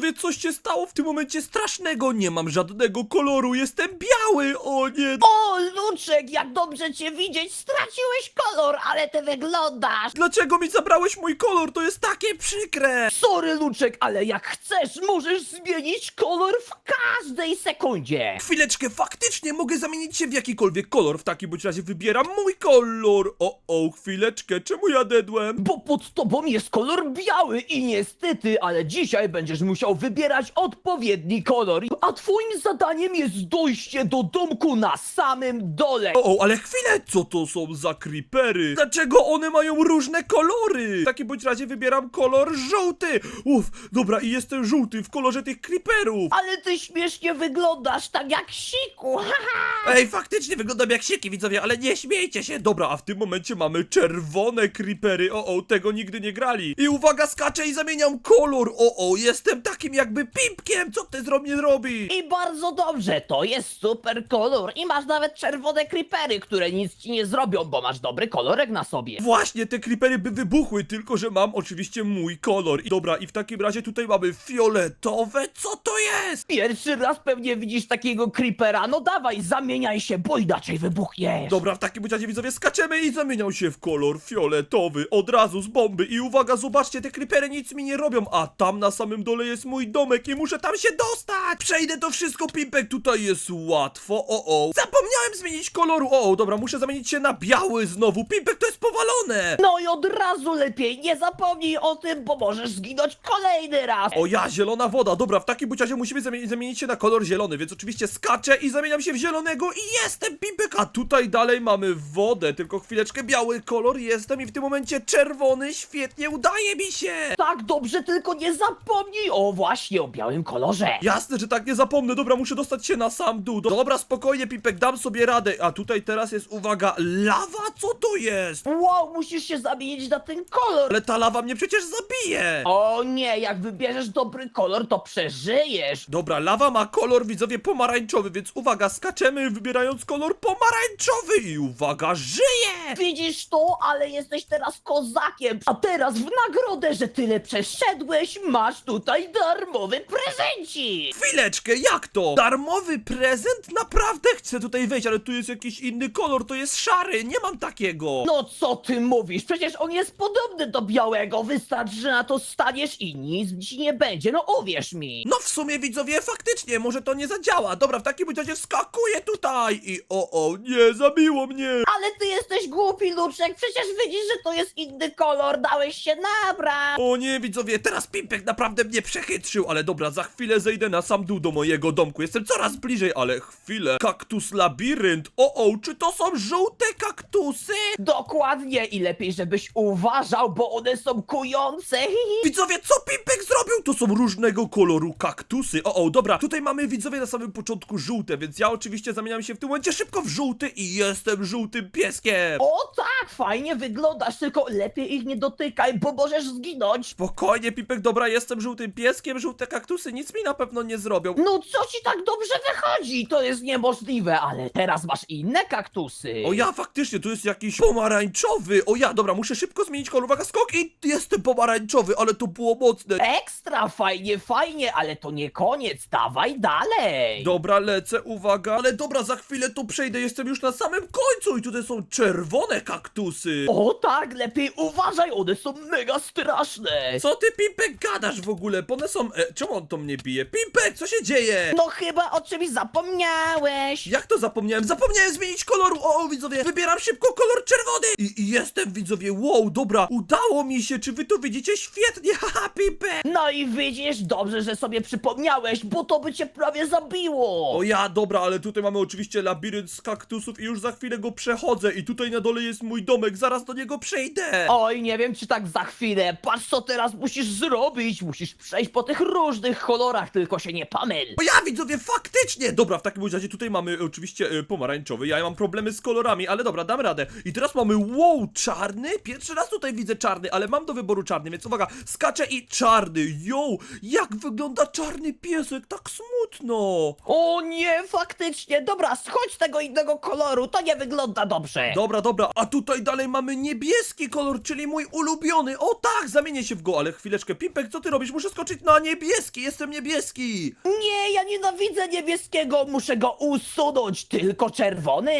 widzowie, coś się stało w tym momencie strasznego. Nie mam żadnego koloru, jestem biały, o nie. O, Luczek, jak dobrze cię widzieć, straciłeś kolor, ale ty wyglądasz. Dlaczego mi zabrałeś mój kolor? To jest takie przykre. Sorry, Luczek, ale jak chcesz, możesz zmienić kolor w każdej sekundzie. Chwileczkę, faktycznie mogę zamienić się w jakikolwiek kolor. W takim bądź razie wybieram mój kolor. O, o, chwileczkę, czemu ja dedłem? Bo pod tobą jest kolor biały i niestety, ale dzisiaj będziesz musiał wybierać odpowiedni kolor. A twoim zadaniem jest dojście do domku na samym dole. O, o, ale chwilę, co to są za creepery? Dlaczego one mają różne kolory? W takim bądź razie wybieram kolor żółty. Uff, dobra, i jestem żółty w kolorze tych creeperów. Ale ty śmiesznie wyglądasz, tak jak siku, haha! Ej, faktycznie wyglądam jak sieki, widzowie, ale nie śmiejcie się. Dobra, a w tym momencie mamy czerwone creepery. O, o, tego nigdy nie grali. I uwaga, skaczę i zamieniam kolor. O, o, jestem takim jakby pimpkiem. Co ty z mnie robi? I bardzo dobrze, to jest super kolor i masz nawet czerwone creepery, które nic ci nie zrobią, bo masz dobry kolorek na sobie. Właśnie, te creepery by wybuchły, tylko że mam oczywiście mój kolor. I dobra, i w takim razie tutaj mamy fioletowe. Co to jest? Pierwszy raz pewnie widzisz takiego creepera, no dawaj, zamieniaj się, bo inaczej wybuchniesz. Dobra, w takim razie widzowie skaczemy i zamieniał się w kolor fioletowy. Od razu z bomby. I uwaga, zobaczcie, te creepery nic mi nie robią. A tam na samym dole jest mój domek i muszę tam się dostać. Przejdę to wszystko, Pimpek. Tutaj jest łatwo. O, o. Zapomniałem zmienić koloru. O, o, dobra, muszę zamienić się na biały znowu. Pimpek, to jest powalone. No i od razu lepiej, nie zapomnij o tym, bo możesz zginąć kolejny raz. O ja, zielona woda. Dobra, w takim bądź razie musimy zamienić, zamienić się na kolor zielony, więc oczywiście skaczę i zamieniam się w zielonego i jestem Pimpek. A tutaj dalej mamy wodę, tylko chwileczkę biały kolor jestem i w tym momencie czerwony. Świetnie, udaje mi się. Tak dobrze, tylko nie zapomnij o właśnie o białym kolorze. Jasne, że tak nie zapomnę. Dobra, muszę dostać się na sam dół. Dobra, spokojnie, Pimpek, dam sobie radę. A tutaj teraz jest, uwaga, lawa? Co to jest? Wow, musisz się zamienić na ten kolor. Ale ta lawa mnie przecież zabije. O nie, jak wybierzesz dobry kolor, to przeżyjesz. Dobra, lawa ma kolor, widzowie, pomarańczowy, więc uwaga, skaczemy wybierając kolor pomarańczowy i uwaga, żyje! Widzisz to, ale jesteś teraz kozakiem. A teraz w nagrodę, że tyle przeszedłeś, masz tutaj darmowy prezencik. Chwileczkę, jak to? Darmowy prezent? Naprawdę chcę tutaj wejść, ale tu jest jakiś inny kolor, to jest szary, nie mam takiego. No co ty mówisz? Przecież on jest podobny do białego. Wystarczy, że na to staniesz i nic ci nie będzie. No uwierz mi. No w sumie widzowie, faktycznie, może to nie zadziała. Dobra, w takim razie wskakuję tutaj i o, o, nie, zabiło mnie. Ale ty jesteś głupi, Luczek. Przecież widzisz, że to jest inny kolor. Dałeś się nabrać. O nie, widzowie, teraz Pimpek naprawdę mnie przechytrzył, ale dobra, za chwilę zejdę na sam dół do mojego domku. Jestem coraz bliżej, ale chwilę. Kaktus labirynt. O, o, czy to są żółte kaktusy? Dokładnie i lepiej, żebyś uważał, bo one są kujące. Widzowie, co Pimpek zrobił? To są różnego koloru kaktusy. O, o, dobra, tutaj mamy widzowie na samym początku żółte, więc ja oczywiście zamieniam się w tym momencie szybko w żółty i jestem żółtym pieskiem. O tak, fajnie wyglądasz, tylko lepiej ich nie dotykaj, bo możesz zginąć. Spokojnie, Pipek, dobra, jestem żółtym pieskiem, żółte kaktusy nic mi na pewno nie zrobią. No co ci tak dobrze wychodzi? To jest niemożliwe, ale teraz masz inne kaktusy. O ja, faktycznie, tu jest jakiś pomarańczowy. O ja, dobra, muszę szybko zmienić kolor. Uwaga, skok i jestem pomarańczowy, ale to było mocne. Ekstra fajnie, fajnie, ale to nie koniec, dawaj dalej. Dobra, lecę, uwaga. Ale dobra, za chwilę tu przejdę, jestem już na samym końcu i tutaj są czerwone kaktusy. O tak, lepiej uważaj, one są mega straszne. Co ty, Pimpek, gadasz w ogóle? Bo one są... E, czemu on to mnie bije? Pimpek, co się dzieje? No chyba o czymś zapomniałeś. Jak to zapomniałem? Zapomniałem zmienić koloru! O, o, widzowie, wybieram szybko kolor czerwony! I, I jestem, widzowie, wow, dobra, udało mi się, czy wy to widzicie? Świetnie, haha, Pimpek! No i widzisz, dobrze, że sobie przypomniałeś, bo to by cię prawie zabiło. O ja, dobra, ale tutaj mamy oczywiście labirynt z kaktusów i już za chwilę go przechodzę i tutaj na dole jest mój domek, zaraz do niego przejdę! Oj, nie wiem czy tak za chwilę. Patrz co teraz musisz zrobić. Musisz przejść po tych różnych kolorach, tylko się nie pomyl. O ja, widzowie, faktycznie! Dobra, w takim razie tutaj mamy e, oczywiście e, pomarańczowy, ja mam problemy z kolorami, ale dobra, dam radę. I teraz mamy, wow, czarny? Pierwszy raz tutaj widzę czarny, ale mam do wyboru czarny, więc uwaga, skaczę i czarny, yo! Jak wygląda czarny piesek, tak smutno! O nie, faktycznie. Dobra, schodź z tego innego koloru. To nie wygląda dobrze. Dobra, dobra, a tutaj dalej mamy niebieski kolor, czyli mój ulubiony. O tak, zamienię się w go, ale chwileczkę, Pimpek, co ty robisz? Muszę skoczyć na niebieski, jestem niebieski! Nie, nienawidzę niebieskiego, muszę go usunąć, tylko czerwony.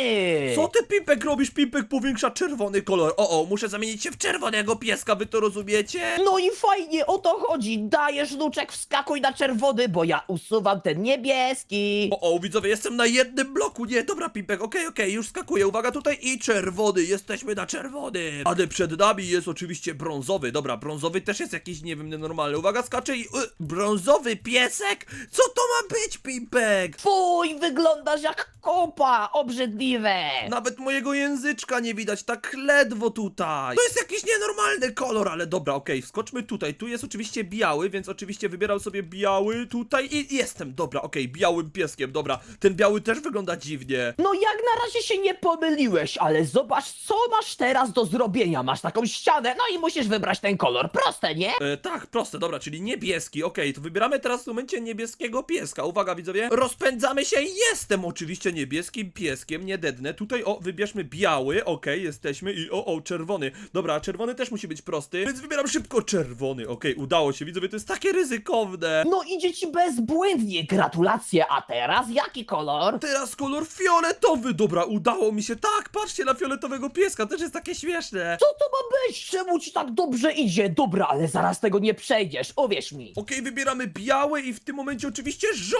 Co ty, Pimpek, robisz? Pimpek powiększa czerwony kolor. O, o, muszę zamienić się w czerwonego pieska, wy to rozumiecie? No i fajnie, o to chodzi. Dajesz nuczek, wskakuj na czerwony, bo ja usuwam ten niebieski. O, o, widzowie, jestem na jednym bloku. Nie, dobra, Pimpek, okej, okej, już skakuję. Uwaga, tutaj i czerwony, jesteśmy na czerwonym. Ale przed nami jest oczywiście brązowy. Dobra, brązowy też jest jakiś, nie wiem, nienormalny. Uwaga, skacze i... Y, brązowy piesek? Co to ma być, Pimpek? Fuj, wyglądasz jak kopa, obrzydliwe. Nawet mojego języczka nie widać, tak ledwo tutaj. To jest jakiś nienormalny kolor, ale dobra, okej, wskoczmy tutaj. Tu jest oczywiście biały, więc oczywiście wybieram sobie biały tutaj i jestem. Dobra, okej, białym pieskiem, dobra. Ten biały też wygląda dziwnie. No jak na razie się nie pomyliłeś, ale zobacz, co masz teraz do zrobienia. Masz taką ścianę, no i musisz wybrać ten kolor. Proste, nie? E, tak, proste, dobra, czyli niebieski, okej, to wybieramy teraz w momencie niebieskiego pieska. Uwaga, widzowie, rozpędzamy się, jestem oczywiście niebieskim pieskiem, nie dednę. Tutaj, o, wybierzmy biały, okej, jesteśmy i o, o, czerwony. Dobra, czerwony też musi być prosty, więc wybieram szybko czerwony, okej, udało się, widzowie, to jest takie ryzykowne. No idzie ci bezbłędnie, gratulacje. A teraz jaki kolor? Teraz kolor fioletowy, dobra, udało mi się, tak, patrzcie na fioletowego pieska, też jest takie śmieszne. Co to ma być? Czemu ci tak dobrze idzie? Dobra, ale zaraz tego nie przejdziesz, uwierz mi. Okej, wybieramy biały i w tym momencie oczywiście żółty.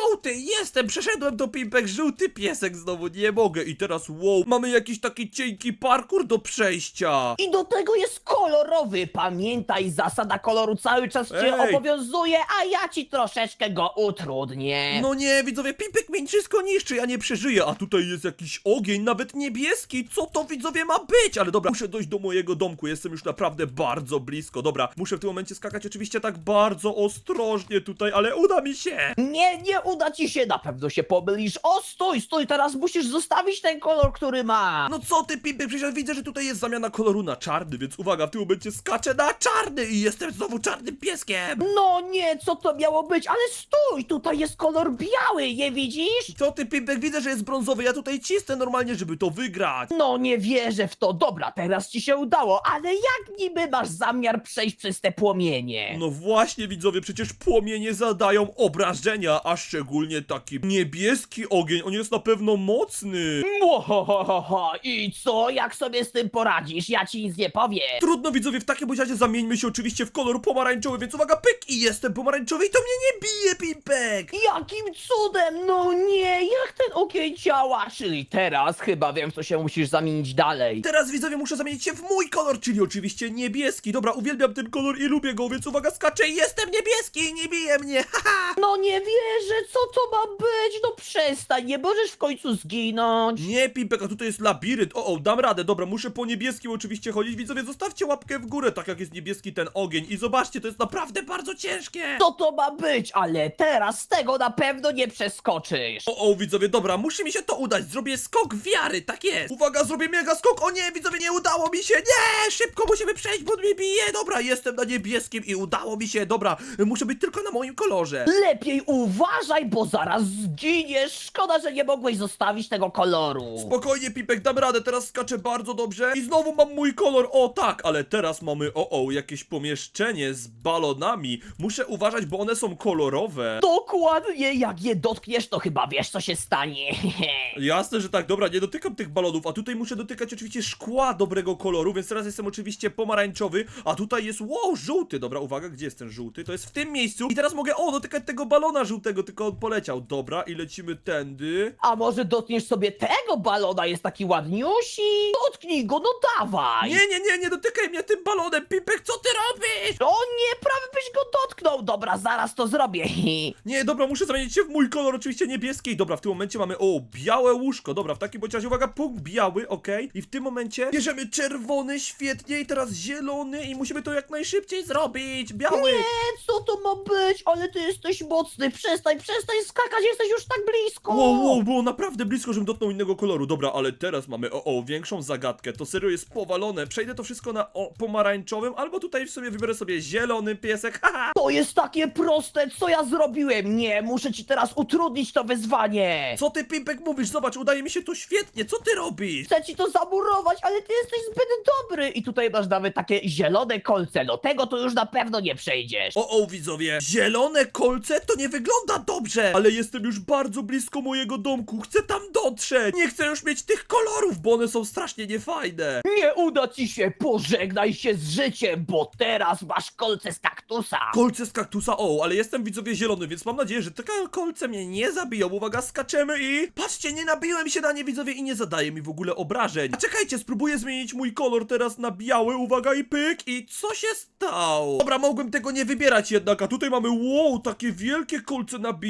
Jestem, przeszedłem do pimpek, żółty piesek znowu, nie mogę. I teraz wow, mamy jakiś taki cienki parkour do przejścia. I do tego jest kolorowy. Pamiętaj, zasada koloru cały czas cię Ej. obowiązuje, a ja ci troszeczkę go utrudnię. No nie, widzowie, pimpek mi wszystko niszczy, ja nie przeżyję. A tutaj jest jakiś ogień, nawet niebieski. Co to widzowie ma być? Ale dobra, muszę dojść do mojego domku, jestem już naprawdę bardzo blisko. Dobra, muszę w tym momencie skakać oczywiście tak bardzo ostrożnie tutaj, ale uda mi się. Nie, nie uda ci się, na pewno się pomylisz. O, stój, stój, teraz musisz zostawić ten kolor, który ma. No co ty, Pimpek, przecież ja widzę, że tutaj jest zamiana koloru na czarny, więc uwaga, w tym momencie skaczę na czarny i jestem znowu czarnym pieskiem. No nie, co to miało być? Ale stój, tutaj jest kolor biały, nie widzisz? Co ty, Pimpek, widzę, że jest brązowy, ja tutaj cisnę normalnie, żeby to wygrać. No nie wierzę w to. Dobra, teraz ci się udało, ale jak niby masz zamiar przejść przez te płomienie? No właśnie, widzowie, przecież płomienie zadają obrażenia, a szczególnie taki niebieski ogień, on jest na pewno mocny. Mohohoho, i co? Jak sobie z tym poradzisz? Ja ci nic nie powiem. Trudno, widzowie, w takim bądź razie zamieńmy się oczywiście w kolor pomarańczowy, więc uwaga, pyk i jestem pomarańczowy i to mnie nie bije, Pimpek. Jakim cudem? No nie, jak ten ogień działa? Czyli teraz chyba wiem, w co się musisz zamienić dalej. Teraz widzowie muszę zamienić się w mój kolor, czyli oczywiście niebieski. Dobra, uwielbiam ten kolor i lubię go, więc uwaga, skaczę i jestem niebieski i nie bije mnie, haha! No nie wierzę, co to ma być? No przestań, nie możesz w końcu zginąć. Nie, Pimpek, a tutaj jest labirynt. O, o, dam radę, dobra, muszę po niebieskim oczywiście chodzić. Widzowie, zostawcie łapkę w górę, tak jak jest niebieski ten ogień. I zobaczcie, to jest naprawdę bardzo ciężkie. Co to ma być? Ale teraz tego na pewno nie przeskoczysz. O, o, widzowie, dobra, musi mi się to udać. Zrobię skok wiary, tak jest. Uwaga, zrobię mega skok. O nie, widzowie, nie udało mi się. Nie, szybko musimy przejść, bo on mnie bije. Dobra, jestem na niebieskim i udało mi się. Dobra, muszę być tylko na moim kolorze. Lepiej uważaj, bo zaraz zginiesz. Szkoda, że nie mogłeś zostawić tego koloru. Spokojnie, Pipek, dam radę, teraz skaczę bardzo dobrze i znowu mam mój kolor, o tak, ale teraz mamy, o o, jakieś pomieszczenie z balonami. Muszę uważać, bo one są kolorowe. Dokładnie, jak je dotkniesz, to chyba wiesz, co się stanie. Jasne, że tak, dobra, nie dotykam tych balonów, a tutaj muszę dotykać oczywiście szkła dobrego koloru, więc teraz jestem oczywiście pomarańczowy, a tutaj jest, wow, żółty, dobra, uwaga, gdzie jest ten żółty? To jest w tym miejscu i teraz mogę, o, dotykać tego balona żółtego, tylko on poleciał, dobra, i lecimy tędy. A może dotkniesz sobie tego balona, jest taki ładniusi? Dotknij go, no dawaj. Nie, nie, nie, nie dotykaj mnie tym balonem, Pipek, co ty robisz? O nie, prawie byś go dotknął. Dobra, zaraz to zrobię. Nie, dobra, muszę zamienić się w mój kolor, oczywiście niebieski. Dobra, w tym momencie mamy, o, białe łóżko. Dobra, w takim bądź razie, uwaga, punkt biały, okej. I w tym momencie bierzemy czerwony, świetnie, i teraz zielony i musimy to jak najszybciej zrobić. Biały. Nie, co to ma być? Ale ty jesteś mocny. Przestań, przestań skakać, jesteś już tak blisko. Wow, wow, było naprawdę blisko, żebym dotknął innego koloru. Dobra, ale teraz mamy, o, o, większą zagadkę. To serio jest powalone. Przejdę to wszystko na, o, pomarańczowym, albo tutaj w sumie wybiorę sobie zielony piesek, haha. To jest takie proste, co ja zrobiłem? Nie, muszę ci teraz utrudnić to wyzwanie. Co ty, Pimpek, mówisz? Zobacz, udaje mi się to świetnie. Co ty robisz? Chcę ci to zamurować, ale ty jesteś zbyt dobry. I tutaj masz nawet takie zielone kolce, no tego to już na pewno nie przejdziesz. O, o, widzowie, zielone kolce to nie wygląda dobrze, ale jestem już bardzo blisko mojego domku, chcę tam dotrzeć. Nie chcę już mieć tych kolorów, bo one są strasznie niefajne. Nie uda ci się, pożegnaj się z życiem, bo teraz masz kolce z kaktusa. Kolce z kaktusa, o, ale jestem widzowie zielony, więc mam nadzieję, że ka- kolce mnie nie zabiją. Uwaga, skaczemy i... Patrzcie, nie nabiłem się na nie widzowie i nie zadaje mi w ogóle obrażeń. A czekajcie, spróbuję zmienić mój kolor teraz na biały, uwaga i pyk i co się stało? Dobra, mogłem tego nie wybierać jednak, a tutaj mamy, wow, takie wielkie kolce nabite.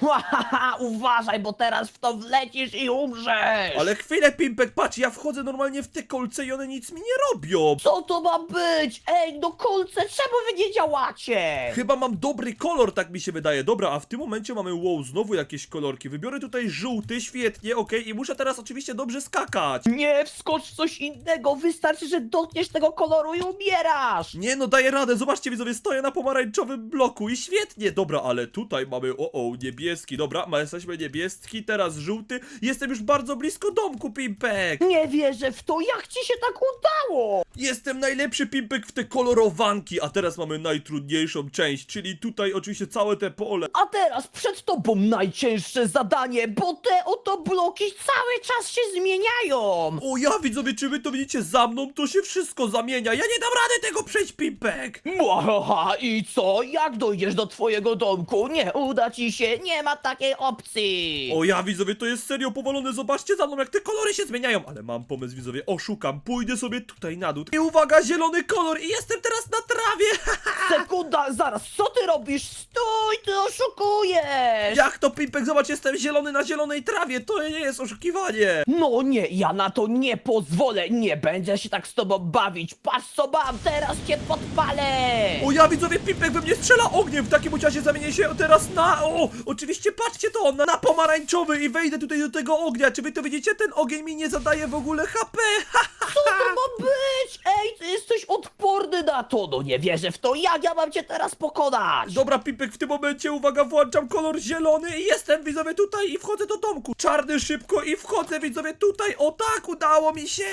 Hahaha, uważaj, bo teraz w to wlecisz i umrzesz. Ale chwilę, Pimpek, patrz, ja wchodzę normalnie w te kolce i one nic mi nie robią. Co to ma być? Ej, no kolce, czemu wy nie działacie? Chyba mam dobry kolor, tak mi się wydaje. Dobra, a w tym momencie mamy, wow, znowu jakieś kolorki. Wybiorę tutaj żółty, świetnie, okej, i muszę teraz oczywiście dobrze skakać. Nie, wskocz w coś innego, wystarczy, że dotkniesz tego koloru i umierasz. Nie no, daję radę, zobaczcie widzowie, stoję na pomarańczowym bloku i świetnie, dobra, ale tutaj mamy, o, o, niebieski, dobra, ma, jesteśmy niebieski, teraz żółty, jestem już bardzo blisko domku, Pimpek. Nie wierzę w to, jak ci się tak udało. Jestem najlepszy Pimpek w te kolorowanki, a teraz mamy najtrudniejszą część, czyli tutaj oczywiście całe te pole. A teraz przed tobą najcięższe zadanie, bo te oto bloki cały czas się zmieniają. O ja widzowie, czy wy to widzicie za mną, to się wszystko zamienia, ja nie dam rady tego przejść, Pimpek. Mwahaha, i co? Jak dojdziesz do twojego domku? Nie uda ci się, nie ma takiej opcji. O ja widzowie, to jest serio powalone, zobaczcie za mną jak te kolory się zmieniają. Ale mam pomysł widzowie, oszukam, pójdę sobie tutaj na dół. I uwaga, zielony kolor. I jestem teraz na trawie. Sekunda, zaraz, co ty robisz? Stój, ty oszukujesz! Jak to Pimpek, zobacz, jestem zielony na zielonej trawie, to nie jest oszukiwanie. No nie, ja na to nie pozwolę, nie będę się tak z tobą bawić. Patrz co mam, teraz cię podpalę! O ja widzowie, Pimpek we mnie strzela ogniem, w takim razie zamienię się teraz na, o, oczywiście patrzcie to, na, na pomarańczowy i wejdę tutaj do tego ognia Czy wy to widzicie, ten ogień mi nie zadaje w ogóle HP, Co to ma być? Ej, ty jesteś odporny na to, no nie wierzę w to, jak ja mam cię teraz pokonać? Dobra, Pipek, w tym momencie, uwaga, włączam kolor zielony i jestem, widzowie, tutaj i wchodzę do domku. Czarny szybko i wchodzę, widzowie, tutaj. O tak, udało mi się!